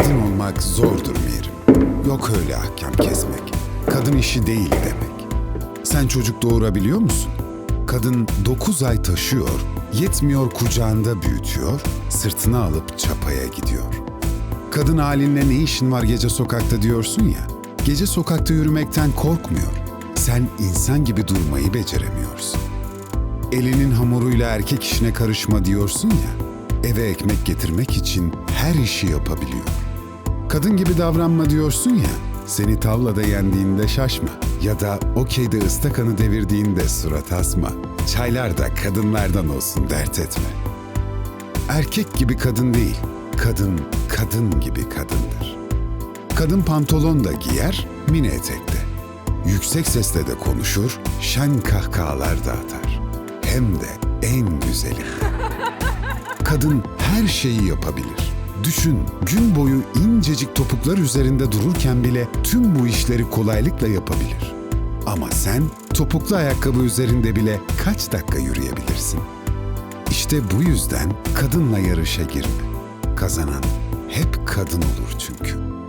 Kadın olmak zordur Mirim. Yok öyle ahkam kesmek. Kadın işi değil demek. Sen çocuk doğurabiliyor musun? Kadın 9 ay taşıyor, yetmiyor kucağında büyütüyor, sırtına alıp çapaya gidiyor. Kadın halinle ne işin var gece sokakta diyorsun ya. Gece sokakta yürümekten korkmuyor. Sen insan gibi durmayı beceremiyorsun. Elinin hamuruyla erkek işine karışma diyorsun ya. Eve ekmek getirmek için her işi yapabiliyor. Kadın gibi davranma diyorsun ya. Seni tavlada yendiğinde şaşma. Ya da okeyde ıstakanı devirdiğinde surat asma. Çaylar da kadınlardan olsun dert etme. Erkek gibi kadın değil, kadın kadın gibi kadındır. Kadın pantolon da giyer, mini etekte. Yüksek sesle de konuşur, şen kahkahalar da atar. Hem de en güzeli. Kadın her şeyi yapabilir. Düşün, gün boyu incecik topuklar üzerinde dururken bile tüm bu işleri kolaylıkla yapabilir. Ama sen topuklu ayakkabı üzerinde bile kaç dakika yürüyebilirsin? İşte bu yüzden kadınla yarışa girme. Kazanan hep kadın olur çünkü.